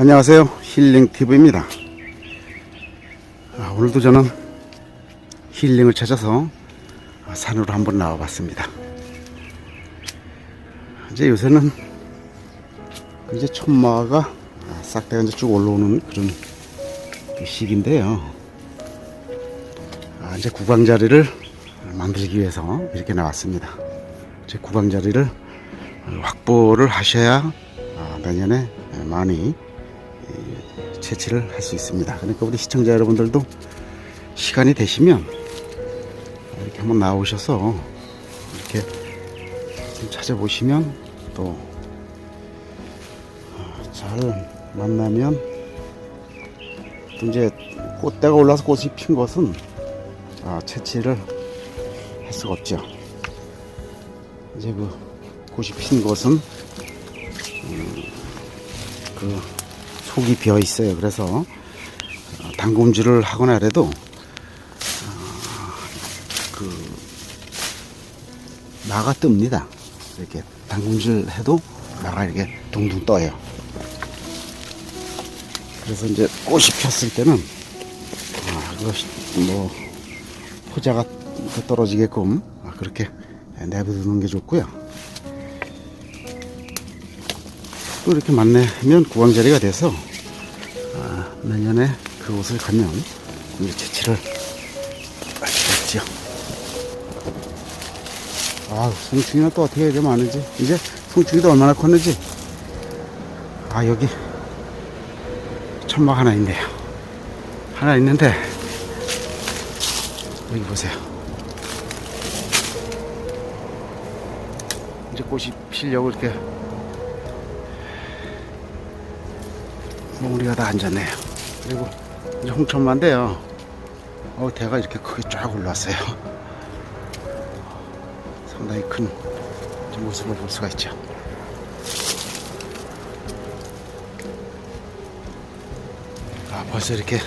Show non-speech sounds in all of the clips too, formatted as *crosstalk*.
안녕하세요. 힐링TV입니다. 아, 오늘도 저는 힐링을 찾아서 산으로 한번 나와 봤습니다. 이제 요새는 이제 천마가 싹다가 이제 쭉 올라오는 그런 그 시기인데요. 아, 이제 구강자리를 만들기 위해서 이렇게 나왔습니다. 이제 구강자리를 확보를 하셔야 아, 내년에 많이 채취를 할 수 있습니다. 그러니까 우리 시청자 여러분들도 시간이 되시면 이렇게 한번 나오셔서 이렇게 좀 찾아보시면 또 잘 만나면 또 이제 꽃대가 올라서 꽃이 핀 것은 아, 채취를 할 수가 없죠. 이제 그 꽃이 핀 것은 음, 그 속이 비어 있어요. 그래서 어, 담금질을 하거나 해도 어, 그 나가 뜹니다. 이렇게 담금질 해도 나가 이렇게 둥둥 떠요. 그래서 이제 꽃이 폈을 때는 아, 뭐 포자가 떨어지게끔 아, 그렇게 내버두는 게 좋고요. 또 이렇게 만나면 구강자리가 돼서 아, 내년에 그곳을 가면 이제 채취를 할 수가 있죠. 아, 송충이는 또 어떻게 해야 많은지 이제 송충이도 얼마나 컸는지 아 여기 천막 하나 있네요. 하나 있는데 여기 보세요. 이제 꽃이 피려고 이렇게 몽우리가 다 앉았네요. 그리고 이제 홍천만인데요. 어, 대가 이렇게 크게 쫙 올랐어요. *laughs* 상당히 큰 모습을 볼 수가 있죠. 아, 벌써 이렇게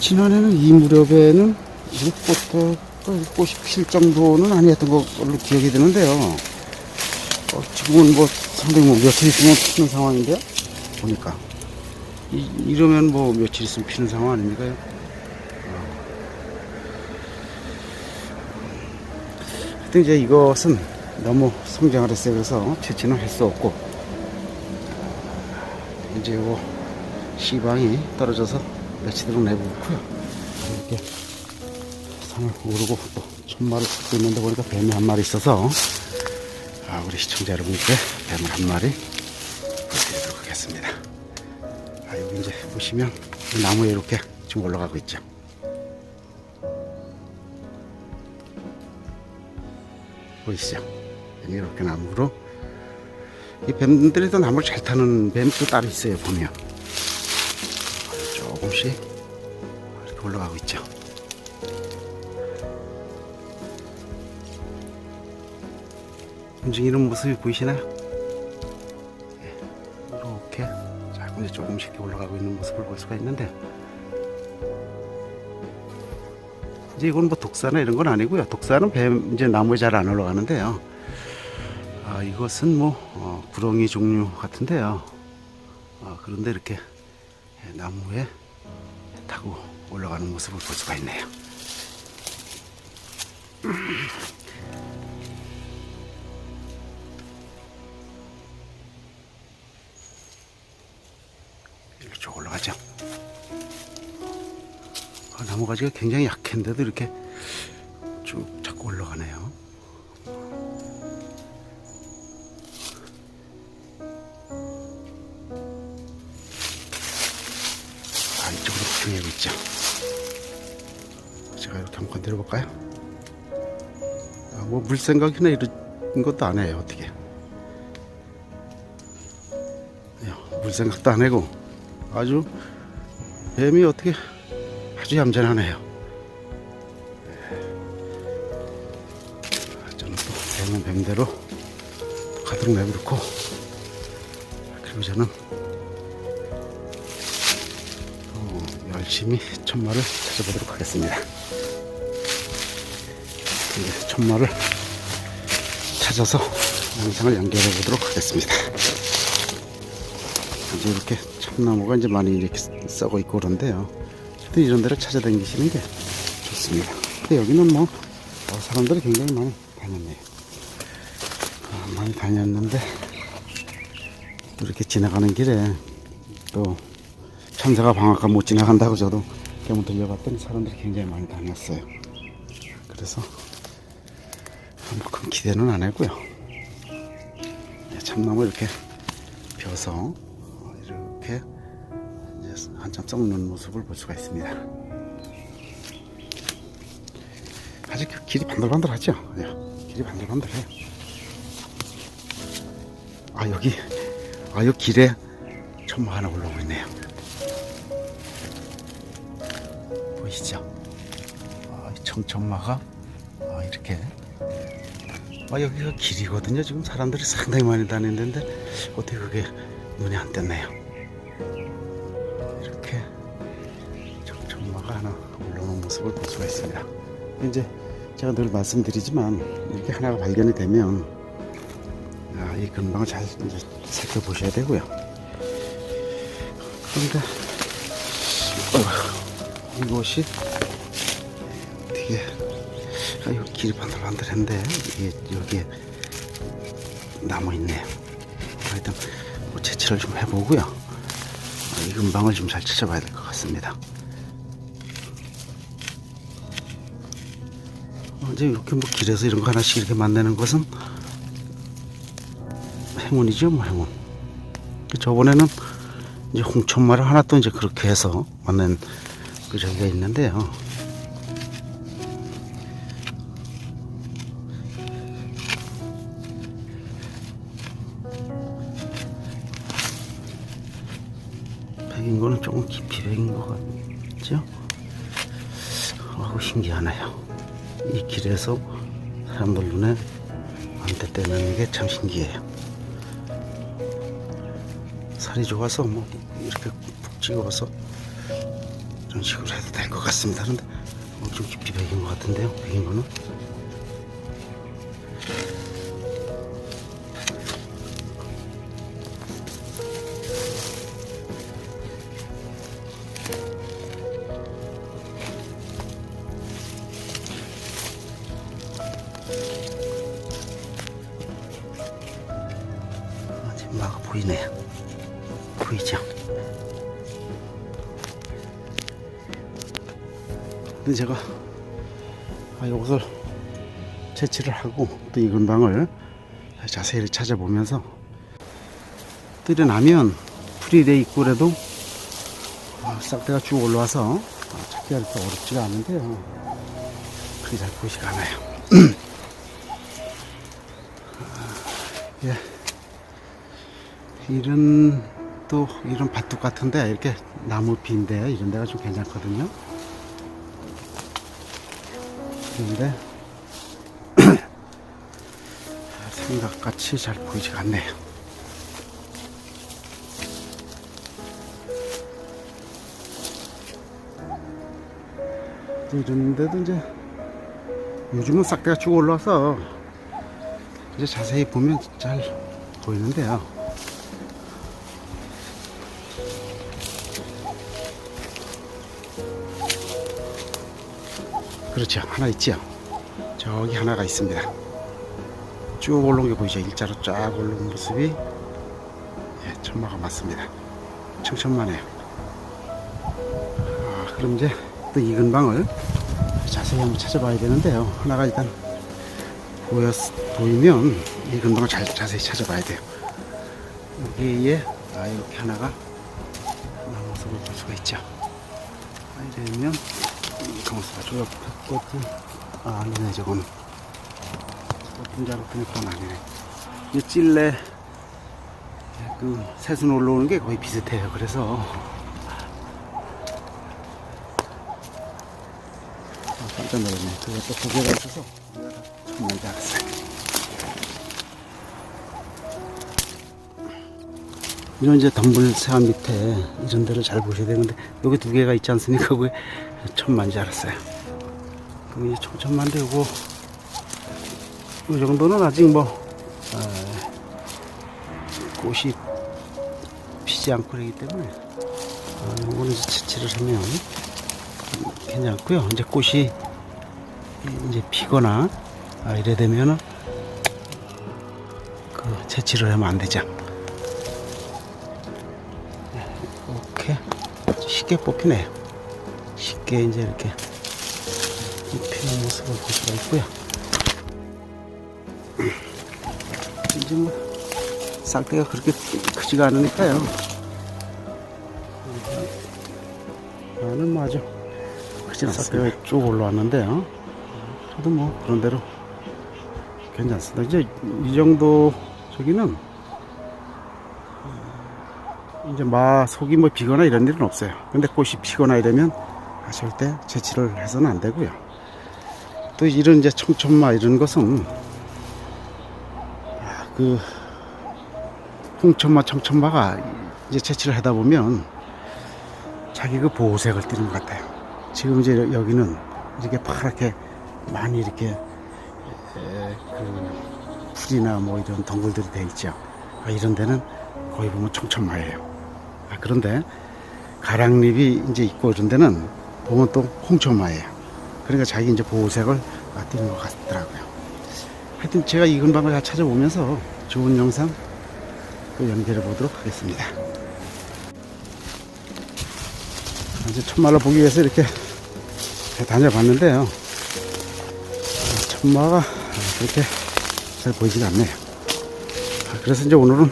지난해는 이 무렵에는 이 꽃도 꽃이 필 정도는 아니었던 걸로 기억이 드는데요. 어, 지금은 뭐 상당히 뭐 며칠 있으면 피는 상황인데요. 보니까 이, 이러면 뭐 며칠 있으면 피는 상황 아닙니까? 어. 하여튼 이제 이것은 너무 성장을 했어요. 그래서 채취는 할 수 없고 이제 이거 시방이 떨어져서 며칠은 내보고요. 이렇게 산을 오르고 또 천마를 찾고 있는데 보니까 뱀이 한 마리 있어서 아, 우리 시청자 여러분께 뱀을 한 마리 하겠습니다. 아, 여기 이제 보시면 이 나무에 이렇게 지금 올라가고 있죠. 보이시죠? 이렇게 나무로 이 뱀들이 또 나무를 잘 타는 뱀도 따로 있어요 보면 조금씩 이렇게 올라가고 있죠. 움직이는 모습이 보이시나요? 조금씩 올라가고 있는 모습을 볼 수가 있는데 이제 이건 뭐 독사나 이런 건 아니고요. 독사는 뱀 이제 나무에 잘 안 올라가는데요. 아, 이것은 뭐 어, 구렁이 종류 같은데요. 아, 그런데 이렇게 나무에 타고 올라가는 모습을 볼 수가 있네요. 올라가죠. 아, 나무 가지가 굉장히 약한데도 이렇게 쭉 자꾸 올라가네요. 아, 이쪽으로 구경하고 있죠. 제가 이렇게 한번 건드려 볼까요? 아, 뭐 물 생각이나 이런 것도 안 해요, 어떻게. 네, 물생각도 안 하고 아주 뱀이 어떻게 아주 얌전하네요. 저는 또 뱀은 뱀대로 가도록 내버놓고 그리고 저는 또 열심히 천마를 찾아보도록 하겠습니다. 이제 천마를 찾아서 영상을 연결해 보도록 하겠습니다. 이제 이렇게 참나무가 이제 많이 이렇게 썩어 있고 그런데요. 하여튼 이런 데를 찾아다니시는 게 좋습니다. 근데 여기는 뭐 어, 사람들이 굉장히 많이 다녔네요. 아, 많이 다녔는데 또 이렇게 지나가는 길에 또 천사가 방학간 못 지나간다고 저도 한번 들려봤더니 사람들이 굉장히 많이 다녔어요. 그래서 뭐큰 기대는 안 했고요. 네, 참나무 이렇게 펴서 어, 한참 썩는 모습을 볼 수가 있습니다. 아직 그 길이 반들반들하죠? 네, 길이 반들반들해요. 아 여기 아 여기 길에 천막 하나 올라오고 있네요. 보이시죠? 아, 이 청천마가 아, 이렇게 아, 여기가 길이거든요. 지금 사람들이 상당히 많이 다니는데 어떻게 그게 눈에 안 띄네요. 모습을 볼 수가 있습니다. 이제 제가 늘 말씀드리지만 이렇게 하나가 발견이 되면 아, 이 근방을 잘 이제 살펴보셔야 되고요. 그런데 어, 이곳이 되게 아, 여기 길이 반들반들한데 이게 여기에 나무 있네요. 하여튼 뭐 채취를 좀 해보고요. 아, 이 근방을 좀 잘 찾아봐야 될 것 같습니다. 이제 이렇게 뭐 길에서 이런 거 하나씩 이렇게 만드는 것은 행운이죠, 뭐 행운. 저번에는 이제 홍천마를 하나 또 이제 그렇게 해서 만든 그 저기가 있는데요. 백인 거는 조금 깊이 백인 것 같죠? 아고 신기하네요. 이 길에서 사람들 눈에 안대 떼는 게 참 신기해요. 살이 좋아서 뭐 이렇게 푹 찍어서 이런 식으로 해도 될 것 같습니다. 그런데 어, 좀 깊이 백인 것 같은데요. 백인 거는 보이네요. 보이죠? 근데 제가 아, 이것을 채취를 하고 또 이 근방을 자세히 찾아보면서 또 일어나면 풀이 돼 있고 그래도 아, 싹대가 쭉 올라와서 아, 찾기가 어렵지가 않은데요. 그게 잘 보이지가 않아요. *clears throat* 아, 예. 이런 또 이런 밭둑 같은데 이렇게 나무 빈데 이런 데가 좀 괜찮거든요. 그런데 *clears throat* 생각같이 잘 보이지가 않네요. 이런 데도 이제 요즘은 싹대가 쭉 올라와서 이제 자세히 보면 잘 보이는데요. 그렇죠. 하나 있지요. 저기 하나가 있습니다. 쭉 올라온 게 보이죠. 일자로 쫙 올라온 모습이 예, 천마가 맞습니다. 청천만해요. 아, 그럼 이제 또 이 근방을 자세히 한번 찾아봐야 되는데요. 하나가 일단 보였, 보이면 이 근방을 잘 자세히 찾아봐야 돼요. 여기에 아, 이렇게 하나가 모습을 볼 수가 있죠. 아, 이러면 옆에 꽃은 아 아니네 줄 알았더니 그건 아니네. 이 찔레 그 새순 올라오는 게 거의 비슷해요. 그래서. 아, 깜짝 놀랐네. 그게 또두 개가 있어서 처음 뭔지 알았어요 이런 이제 덤불사 밑에 이런 데를 잘 보셔야 되는데 여기 두 개가 있지 않습니까? 그게 천만지 알았어요. 그럼 이제 천천만데 요거 이 정도는 아직 뭐 에, 꽃이 피지 않고 그러기 때문에 어, 요거는 이제 채취를 하면 괜찮고요. 이제 꽃이 이제 피거나 아, 이래 되면은 그 채취를 하면 안 되죠. 쉽게 뽑히네요. 쉽게 이제 이렇게 피는 모습을 볼 수가 있고요. *clears throat* 이제 뭐 싹대가 그렇게 크지가 않으니까요. 나는 뭐 아주 크진. 싹대가 쭉 올라왔는데요. 저도 뭐 그런 대로 괜찮습니다. 이제 이 정도 저기는 이제 마 속이 뭐 비거나 이런 일은 없어요. 근데 꽃이 피거나 이러면 절대 채취를 해서는 안 되고요. 또 이런 이제 청천마 이런 것은 아, 그 홍천마 청천마가 이제 채취를 하다 보면 자기 그 보호색을 띠는 것 같아요. 지금 이제 여기는 이렇게 파랗게 많이 이렇게 에, 그 풀이나 뭐 이런 덩굴들이 돼 있죠. 아, 이런 데는 거의 보면 청천마예요. 아, 그런데 가랑잎이 이제 있고 이런 데는 보면 또 홍천마예요. 그러니까 자기 이제 보호색을 아, 띠는 것 같더라고요. 하여튼 제가 이 근방을 다 찾아보면서 좋은 영상 또 연결해 보도록 하겠습니다. 이제 천마를 보기 위해서 이렇게 다녀봤는데요. 천마가 그렇게 잘 보이지가 않네요. 아, 그래서 이제 오늘은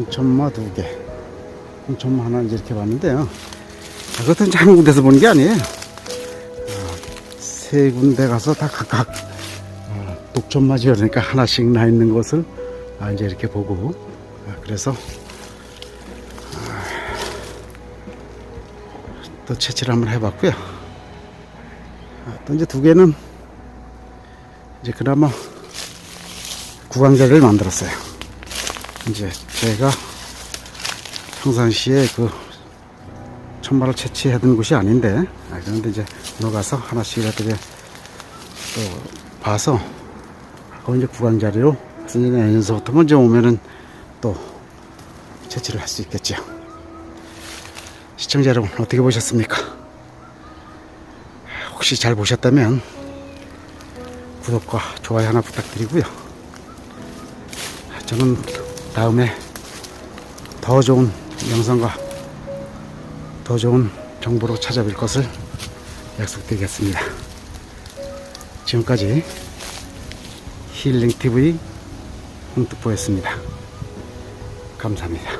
청천마 두 개, 홍천마 하나 이렇게 봤는데요. 이제 한 군데서 보는 게 아니에요. 아, 세 군데 가서 다 각각 아, 독천마 지어니까 하나씩 나 있는 것을 아, 이제 이렇게 보고 아, 그래서 아, 또 채취를 한번 해봤고요. 아, 또 이제 두 개는 이제 그나마 구강자리를 만들었어요. 이제 제가 평상시에 그 천마를 채취하던 곳이 아닌데 아, 그런데 이제 들어가서 하나씩이라도 이제 또 봐서 그 이제 구강 자리로 그래서 이제 내년서부터 먼저 오면은 또 채취를 할 수 있겠죠. 시청자 여러분 어떻게 보셨습니까? 혹시 잘 보셨다면 구독과 좋아요 하나 부탁드리고요. 저는 다음에 더 좋은 영상과 더 좋은 정보로 찾아뵐 것을 약속드리겠습니다. 지금까지 힐링TV 홍특보였습니다. 감사합니다.